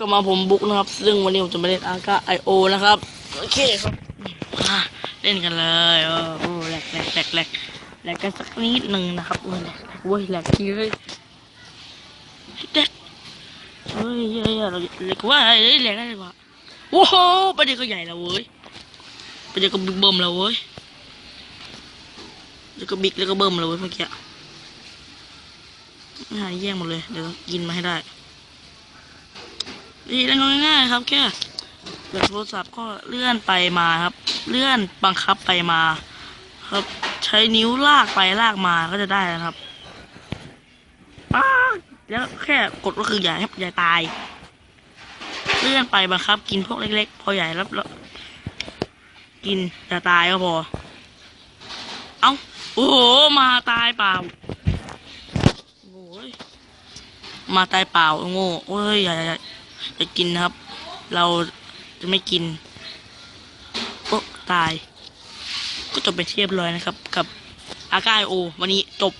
ลับมาผมบุ๊กนะครับ ซึ่งวันนี้ผมจะมาเล่นอาร์กาไอโอนะครับ โอเคครับเล่นกันเลยเออโอ้แหลกแหลกแหลกแหลกแหลกกันสักนิดหนึ่งนะครับโอ้ยแหลกแหลกเว้ยแหลกทีเลยแหลกเฮ้ยเฮ้ยเราแหลกว่าเฮ้ยแหลกได้เลยว่ะโอ้โหประเดี๋ยวก็ใหญ่แล้วเว้ยประเดี๋ยวก็บิ๊กเบิ้มแล้วเว้ยแล้วก็บิ๊กแล้วก็เบิ้มแล้วเว้ยเมื่อกี้ไม่หายแย่งหมดเลยเดี๋ยวกินมาให้ได้ นี่เล่นง่ายๆครับ แค่เปิดโทรศัพท์ก็เลื่อนไปมาครับ เลื่อนบังคับไปมา ครับ ใช้นิ้วลากไปลากมาก็จะได้นะครับป๊าแล้วแค่กดก็คืออย่าให้อย่ตาย เลื่อนไปบังคับ กินพวกเล็ก ๆ พอใหญ่แล้วแล้วกินอย่าตายก็พอ เอ้า โอ้โห มาตายเปล่า โอ้ย มาตายเปล่า โง่โอ้ยอย่าอย่ จะกินนะครับ เราจะไม่กินโอ้ตาย ก็จบไปนที่เรียบร้อยนะครับ กับอากาโอ วันนี้จบ